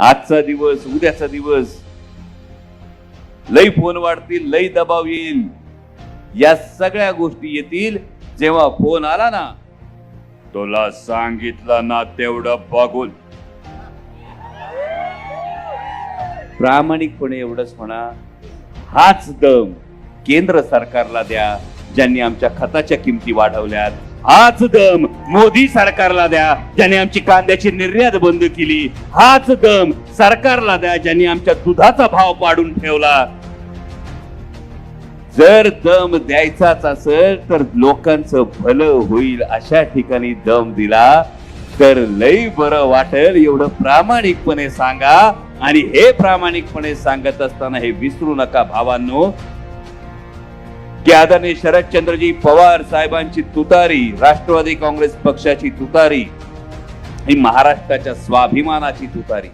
आजचा दिवस उद्याचा दिवस. लई फोन वाढतील लई दबाव येईल. या सगळ्या गोष्टी येतील जेव्हा फोन आला ना तुला सांगितलं ना तेवढं बघून. प्रामाणिकपणे एवढंच म्हणा. हाच दम केंद्र सरकारला द्या ज्यांनी आमच्या खताच्या किमती वाढवल्यात. हाच दम मोदी सरकारला द्या ज्याने आमची कांद्याची निर्यात बंद केली. हाच दम सरकारला द्या ज्याने आमच्या दुधाचा भाव पाडून ठेवला. जर दम द्यायचाच असेल तर लोकांचं भलं होईल अशा ठिकाणी दम दिला तर लई बरं वाटेल एवढं प्रामाणिकपणे सांगा. आणि हे प्रामाणिकपणे सांगत असताना हे विसरू नका भावांनो. की आदरणीय शरदचंद्रजी पवार साहेबांची तुतारी राष्ट्रवादी काँग्रेस पक्षाची तुतारी ही महाराष्ट्राच्या स्वाभिमानाची तुतारी.